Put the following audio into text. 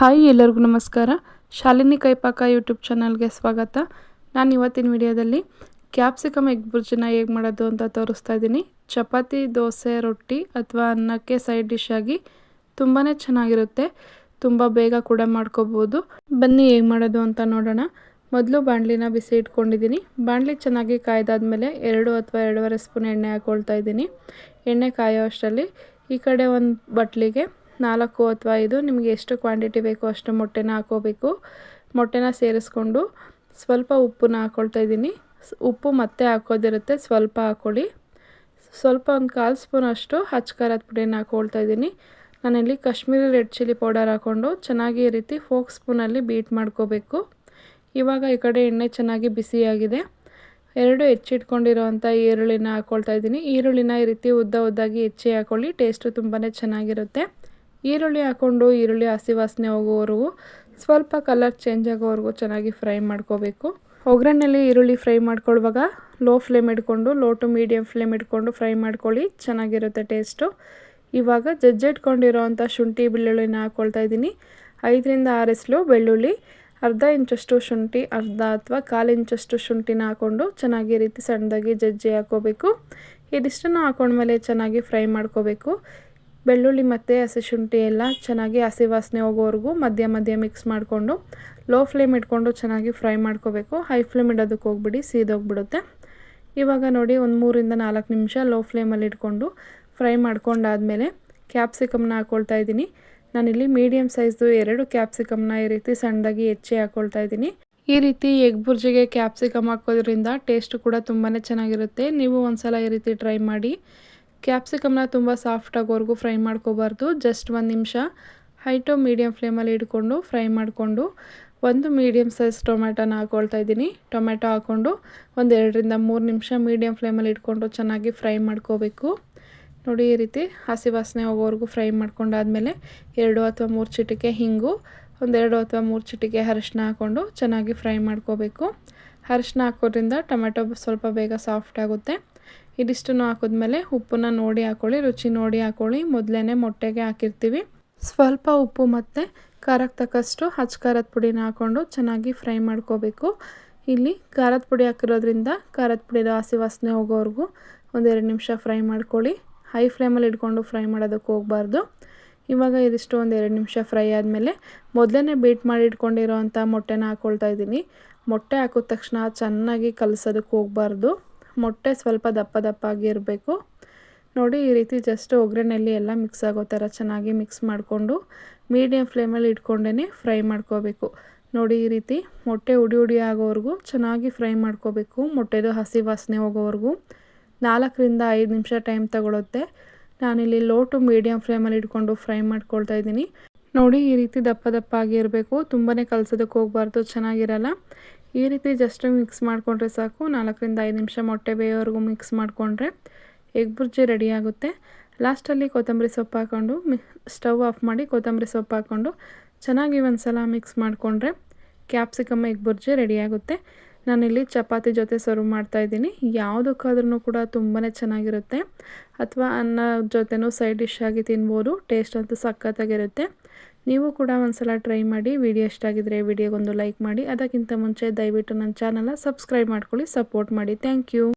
Hi ಎಲ್ಲರಿಗೂ ನಮಸ್ಕಾರ. Shalini ಕೈಪಾಕ YouTube ಚಾನಲ್ಗೆ ಸ್ವಾಗತ. ನಾನು ಇವತ್ತಿನ ವಿಡಿಯೋದಲ್ಲಿ ಕ್ಯಾಪ್ಸಿಕಮ್ ಎಗ್ ಬುರ್ಜಿನ ಹೇಗೆ ಮಾಡೋದು ಅಂತ ತೋರಿಸ್ತಾ ಇದ್ದೀನಿ ಚಪಾತಿ, ದೋಸೆ, ರೊಟ್ಟಿ ಅಥವಾ ಅನ್ನಕ್ಕೆ ಸೈಡ್ ಡಿಶ್ ಆಗಿ ತುಂಬಾ ಚೆನ್ನಾಗಿರುತ್ತೆ. ತುಂಬ ಬೇಗ ಕೂಡ ಮಾಡ್ಕೋಬೋದು. ಬನ್ನಿ ಹೇಗೆ ಮಾಡೋದು ಅಂತ ನೋಡೋಣ. ಮೊದಲು ಬಾಣಲಿನ ಬಿಸಿ ಇಟ್ಕೊಂಡಿದ್ದೀನಿ ಬಾಣಲಿ ಚೆನ್ನಾಗಿ ಕಾಯ್ದಾದ್ಮೇಲೆ ಎರಡು ಅಥವಾ ಎರಡೂವರೆ ಸ್ಪೂನ್ ಎಣ್ಣೆ ಹಾಕ್ಕೊಳ್ತಾ ಇದ್ದೀನಿ ಎಣ್ಣೆ ಕಾಯೋ ಅಷ್ಟರಲ್ಲಿ ಈ ಕಡೆ ಒಂದು ಬಟ್ಲಿಗೆ ನಾಲ್ಕು ಅಥವಾ ಐದು, ನಿಮಗೆ ಎಷ್ಟು ಕ್ವಾಂಟಿಟಿ ಬೇಕೋ ಅಷ್ಟು ಮೊಟ್ಟೆನ ಹಾಕೋಬೇಕು. ಮೊಟ್ಟೆನ ಸೇರಿಸ್ಕೊಂಡು ಸ್ವಲ್ಪ ಉಪ್ಪನ್ನ ಹಾಕ್ಕೊಳ್ತಾ ಇದ್ದೀನಿ. ಉಪ್ಪು ಮತ್ತೆ ಹಾಕೋದಿರುತ್ತೆ, ಸ್ವಲ್ಪ ಹಾಕ್ಕೊಳ್ಳಿ ಸ್ವಲ್ಪ ಒಂದು ಕಾಲು ಸ್ಪೂನ್ ಅಷ್ಟು ಹಚ್ಚ ಖಾರದ ಪುಡಿನ ಹಾಕ್ಕೊಳ್ತಾ ಇದ್ದೀನಿ. ನಾನಿಲ್ಲಿ ಕಾಶ್ಮೀರಿ ರೆಡ್ ಚಿಲ್ಲಿ ಪೌಡರ್ ಹಾಕ್ಕೊಂಡು ಚೆನ್ನಾಗಿ ಈ ರೀತಿ ಫೋಕ್ ಸ್ಪೂನಲ್ಲಿ ಬೀಟ್ ಮಾಡ್ಕೋಬೇಕು. ಇವಾಗ ಈ ಕಡೆ ಎಣ್ಣೆ ಚೆನ್ನಾಗಿ ಬಿಸಿಯಾಗಿದೆ. ಎರಡು ಹೆಚ್ಚಿಟ್ಕೊಂಡಿರೋವಂಥ ಈರುಳ್ಳಿನ ಹಾಕ್ಕೊಳ್ತಾ ಇದ್ದೀನಿ. ಈರುಳ್ಳಿನ ಈ ರೀತಿ ಉದ್ದ ಉದ್ದಾಗಿ ಹೆಚ್ಚಿ ಹಾಕ್ಕೊಳ್ಳಿ ಟೇಸ್ಟು ತುಂಬಾ ಚೆನ್ನಾಗಿರುತ್ತೆ. ಈರುಳ್ಳಿ ಹಾಕ್ಕೊಂಡು ಈರುಳ್ಳಿ ಹಸಿ ವಾಸನೆ ಹೋಗೋವರೆಗೂ ಸ್ವಲ್ಪ ಕಲರ್ ಚೇಂಜ್ ಆಗೋವರೆಗೂ ಚೆನ್ನಾಗಿ ಫ್ರೈ ಮಾಡ್ಕೋಬೇಕು. ಒಗ್ಗರಣೆಯಲ್ಲಿ ಈರುಳ್ಳಿ ಫ್ರೈ ಮಾಡ್ಕೊಳ್ಳುವಾಗ ಲೋ ಫ್ಲೇಮ್ ಇಟ್ಕೊಂಡು ಲೋ ಟು ಮೀಡಿಯಮ್ ಫ್ಲೇಮ್ ಇಟ್ಕೊಂಡು ಫ್ರೈ ಮಾಡ್ಕೊಳ್ಳಿ, ಚೆನ್ನಾಗಿರುತ್ತೆ ಟೇಸ್ಟು ಇವಾಗ ಜಜ್ಜಿಟ್ಕೊಂಡಿರೋವಂಥ ಶುಂಠಿ ಬೆಳ್ಳುಳ್ಳಿನ ಹಾಕ್ಕೊಳ್ತಾ ಇದ್ದೀನಿ. ಐದರಿಂದ ಆರು ಎಸ್ಲು ಬೆಳ್ಳುಳ್ಳಿ, ಅರ್ಧ ಇಂಚಷ್ಟು ಶುಂಠಿ, ಅರ್ಧ ಅಥವಾ ಕಾಲು ಇಂಚಷ್ಟು ಶುಂಠಿನ ಹಾಕ್ಕೊಂಡು ಚೆನ್ನಾಗಿ ರೀತಿ ಸಣ್ಣದಾಗಿ ಜಜ್ಜಿ ಹಾಕ್ಕೋಬೇಕು ಇದಿಷ್ಟನ್ನು ಹಾಕೊಂಡ್ಮೇಲೆ ಚೆನ್ನಾಗಿ ಫ್ರೈ ಮಾಡ್ಕೋಬೇಕು. ಬೆಳ್ಳುಳ್ಳಿ ಮತ್ತು ಹಸಿ ಶುಂಠಿ ಎಲ್ಲ ಚೆನ್ನಾಗಿ ಹಸಿ ವಾಸನೆ ಹೋಗೋವರೆಗೂ ಮಧ್ಯ ಮಧ್ಯ ಮಿಕ್ಸ್ ಮಾಡಿಕೊಂಡು ಲೋ ಫ್ಲೇಮ್ ಇಟ್ಕೊಂಡು ಚೆನ್ನಾಗಿ ಫ್ರೈ ಮಾಡ್ಕೋಬೇಕು. ಹೈ ಫ್ಲೇಮ್ ಇಡೋದಕ್ಕೆ ಹೋಗ್ಬಿಡಿ, ಸೀದೋಗ್ಬಿಡುತ್ತೆ. ಇವಾಗ ನೋಡಿ ಒಂದು ಮೂರಿಂದ ನಾಲ್ಕು ನಿಮಿಷ ಲೋ ಫ್ಲೇಮಲ್ಲಿ ಇಟ್ಕೊಂಡು ಫ್ರೈ ಮಾಡ್ಕೊಂಡಾದಮೇಲೆ ಕ್ಯಾಪ್ಸಿಕಮ್ನ ಹಾಕ್ಕೊಳ್ತಾ ಇದ್ದೀನಿ. ನಾನಿಲ್ಲಿ ಮೀಡಿಯಮ್ ಸೈಜ್ದು ಎರಡು ಕ್ಯಾಪ್ಸಿಕಮ್ನ ಈ ರೀತಿ ಸಣ್ಣದಾಗಿ ಹೆಚ್ಚಿ ಹಾಕ್ಕೊಳ್ತಾ ಇದ್ದೀನಿ. ಈ ರೀತಿ ಎಗ್ ಬುರ್ಜಿಗೆ ಕ್ಯಾಪ್ಸಿಕಮ್ ಹಾಕೋದ್ರಿಂದ ಟೇಸ್ಟ್ ಕೂಡ ತುಂಬಾ ಚೆನ್ನಾಗಿರುತ್ತೆ. ನೀವು ಒಂದ್ಸಲ ಈ ರೀತಿ ಟ್ರೈ ಮಾಡಿ. ಕ್ಯಾಪ್ಸಿಕಮ್ನ ತುಂಬ ಸಾಫ್ಟ್ ಆಗೋವರೆಗೂ ಫ್ರೈ ಮಾಡ್ಕೋಬಾರ್ದು. ಜಸ್ಟ್ ಒಂದು ನಿಮಿಷ. ಹೈ ಟು ಮೀಡಿಯಮ್ ಫ್ಲೇಮಲ್ಲಿ ಇಟ್ಕೊಂಡು ಫ್ರೈ ಮಾಡಿಕೊಂಡು ಒಂದು ಮೀಡಿಯಮ್ ಸೈಜ್ ಟೊಮೆಟೊನ ಹಾಕೊಳ್ತಾ ಇದ್ದೀನಿ. ಟೊಮೆಟೊ ಹಾಕ್ಕೊಂಡು ಒಂದು ಎರಡರಿಂದ ಮೂರು ನಿಮಿಷ ಮೀಡಿಯಮ್ ಫ್ಲೇಮಲ್ಲಿ ಇಟ್ಕೊಂಡು ಚೆನ್ನಾಗಿ ಫ್ರೈ ಮಾಡ್ಕೋಬೇಕು. ನೋಡಿ ಈ ರೀತಿ ಹಸಿ ವಾಸನೆ ಹೋಗೋವರೆಗೂ ಫ್ರೈ ಮಾಡ್ಕೊಂಡಾದಮೇಲೆ ಎರಡು ಅಥವಾ ಮೂರು ಚಿಟಿಕೆ ಹಿಂಗು ಒಂದೆರಡು ಅಥವಾ ಮೂರು ಚಿಟಿಕೆ ಅರಿಶಿನ ಹಾಕ್ಕೊಂಡು ಚೆನ್ನಾಗಿ ಫ್ರೈ ಮಾಡ್ಕೋಬೇಕು. ಅರಿಶಿನ ಹಾಕೋದ್ರಿಂದ ಟೊಮೆಟೊ ಸ್ವಲ್ಪ ಬೇಗ ಸಾಫ್ಟ್ ಆಗುತ್ತೆ. ಇದಿಷ್ಟನ್ನು ಹಾಕಿದ್ಮೇಲೆ ಉಪ್ಪನ್ನ ನೋಡಿ ಹಾಕ್ಕೊಳ್ಳಿ ರುಚಿ ನೋಡಿ ಹಾಕ್ಕೊಳ್ಳಿ ಮೊದಲೇ ಮೊಟ್ಟೆಗೆ ಹಾಕಿರ್ತೀವಿ. ಸ್ವಲ್ಪ ಉಪ್ಪು ಮತ್ತು ಖಾರಕ್ಕೆ ತಕ್ಕಷ್ಟು ಹಚ್ಚ ಖಾರದ ಪುಡಿನ ಹಾಕ್ಕೊಂಡು ಚೆನ್ನಾಗಿ ಫ್ರೈ ಮಾಡ್ಕೋಬೇಕು. ಇಲ್ಲಿ ಖಾರದ ಪುಡಿ ಹಾಕಿರೋದ್ರಿಂದ ಖಾರದ ಪುಡಿದ ಹಸಿ ವಾಸನೆ ಹೋಗೋವರೆಗೂ ಒಂದೆರಡು ನಿಮಿಷ ಫ್ರೈ ಮಾಡ್ಕೊಳ್ಳಿ. ಹೈ ಫ್ಲೇಮಲ್ಲಿ ಇಟ್ಕೊಂಡು ಫ್ರೈ ಮಾಡೋದಕ್ಕೆ ಹೋಗಬಾರ್ದು. ಇವಾಗ ಇದಿಷ್ಟು ಒಂದು ಎರಡು ನಿಮಿಷ ಫ್ರೈ ಆದಮೇಲೆ ಮೊದಲೇ ಬೀಟ್ ಮಾಡಿ ಇಟ್ಕೊಂಡಿರೋ ಅಂಥ ಮೊಟ್ಟೆನ ಹಾಕ್ಕೊಳ್ತಾ ಇದ್ದೀನಿ. ಮೊಟ್ಟೆ ಹಾಕಿದ ತಕ್ಷಣ ಚೆನ್ನಾಗಿ ಕಲಸೋದಕ್ಕೆ ಹೋಗಬಾರ್ದು. ಮೊಟ್ಟೆ ಸ್ವಲ್ಪ ದಪ್ಪ ದಪ್ಪ ಆಗಿರಬೇಕು ನೋಡಿ ಈ ರೀತಿ ಜಸ್ಟ್ ಒಗ್ಗರಣೆಯಲ್ಲಿ ಎಲ್ಲ ಮಿಕ್ಸ್ ಆಗೋ ಥರ ಚೆನ್ನಾಗಿ ಮಿಕ್ಸ್ ಮಾಡಿಕೊಂಡು ಮೀಡಿಯಮ್ ಫ್ಲೇಮಲ್ಲಿ ಇಟ್ಕೊಂಡೇ ಫ್ರೈ ಮಾಡ್ಕೋಬೇಕು. ನೋಡಿ ಈ ರೀತಿ ಮೊಟ್ಟೆ ಉಡಿ ಉಡಿ ಆಗೋವರೆಗೂ ಚೆನ್ನಾಗಿ ಫ್ರೈ ಮಾಡ್ಕೋಬೇಕು ಮೊಟ್ಟೆದು ಹಸಿ ವಾಸನೆ ಹೋಗೋವರೆಗೂ. ನಾಲ್ಕರಿಂದ ಐದು ನಿಮಿಷ ಟೈಮ್ ತಗೊಳುತ್ತೆ. ನಾನಿಲ್ಲಿ ಲೋ ಟು ಮೀಡಿಯಮ್ ಫ್ಲೇಮಲ್ಲಿ ಇಟ್ಕೊಂಡು ಫ್ರೈ ಮಾಡ್ಕೊಳ್ತಾ ಇದ್ದೀನಿ. ನೋಡಿ ಈ ರೀತಿ ದಪ್ಪ ದಪ್ಪ ಆಗಿರಬೇಕು ತುಂಬಾ ಕಲಸೋದಕ್ಕೆ ಹೋಗಬಾರ್ದು, ಚೆನ್ನಾಗಿರಲ್ಲ. ಈ ರೀತಿ ಜಸ್ಟ್ ಮಿಕ್ಸ್ ಮಾಡಿಕೊಂಡ್ರೆ ಸಾಕು. ನಾಲ್ಕರಿಂದ ಐದು ನಿಮಿಷ ಮೊಟ್ಟೆ ಬೇಯೋವರೆಗೂ ಮಿಕ್ಸ್ ಮಾಡಿಕೊಂಡ್ರೆ ಎಗ್ ಬುರ್ಜಿ ರೆಡಿ ಆಗುತ್ತೆ. ಲಾಸ್ಟಲ್ಲಿ ಕೊತ್ತಂಬರಿ ಸೊಪ್ಪು ಹಾಕ್ಕೊಂಡು ಮಿ ಸ್ಟವ್ ಆಫ್ ಮಾಡಿ ಕೊತ್ತಂಬರಿ ಸೊಪ್ಪು ಹಾಕ್ಕೊಂಡು ಚೆನ್ನಾಗಿ ಒಂದು ಸಲ ಮಿಕ್ಸ್ ಮಾಡಿಕೊಂಡ್ರೆ ಕ್ಯಾಪ್ಸಿಕಮ್ ಎಗ್ ಬುರ್ಜಿ ರೆಡಿ ಆಗುತ್ತೆ. ನಾನಿಲ್ಲಿ ಚಪಾತಿ ಜೊತೆ ಸರ್ವ್ ಮಾಡ್ತಾಯಿದ್ದೀನಿ ಯಾವುದಕ್ಕಾದ್ರೂ ಕೂಡ ತುಂಬಾ ಚೆನ್ನಾಗಿರುತ್ತೆ. ಅಥವಾ ಅನ್ನ ಜೊತೆನೂ ಸೈಡ್ ಡಿಶ್ ಆಗಿ ತಿನ್ಬೋದು. ಟೇಸ್ಟ್ ಅಂತೂ ಸಖತ್ತಾಗಿರುತ್ತೆ. ನೀವು ಕೂಡ ಒಂದ್ಸಲ ಟ್ರೈ ಮಾಡಿ. ವಿಡಿಯೋ ಇಷ್ಟ ಆಗಿದ್ರೆ ವಿಡಿಯೋಗೊಂದು ಲೈಕ್ ಮಾಡಿ. ಅದಕ್ಕಿಂತ ಮುಂಚೆ ದಯವಿಟ್ಟು ನನ್ನ ಚಾನಲ್ನ ಸಬ್ಸ್ಕ್ರೈಬ್ ಮಾಡ್ಕೊಳ್ಳಿ, ಸಪೋರ್ಟ್ ಮಾಡಿ. Thank you.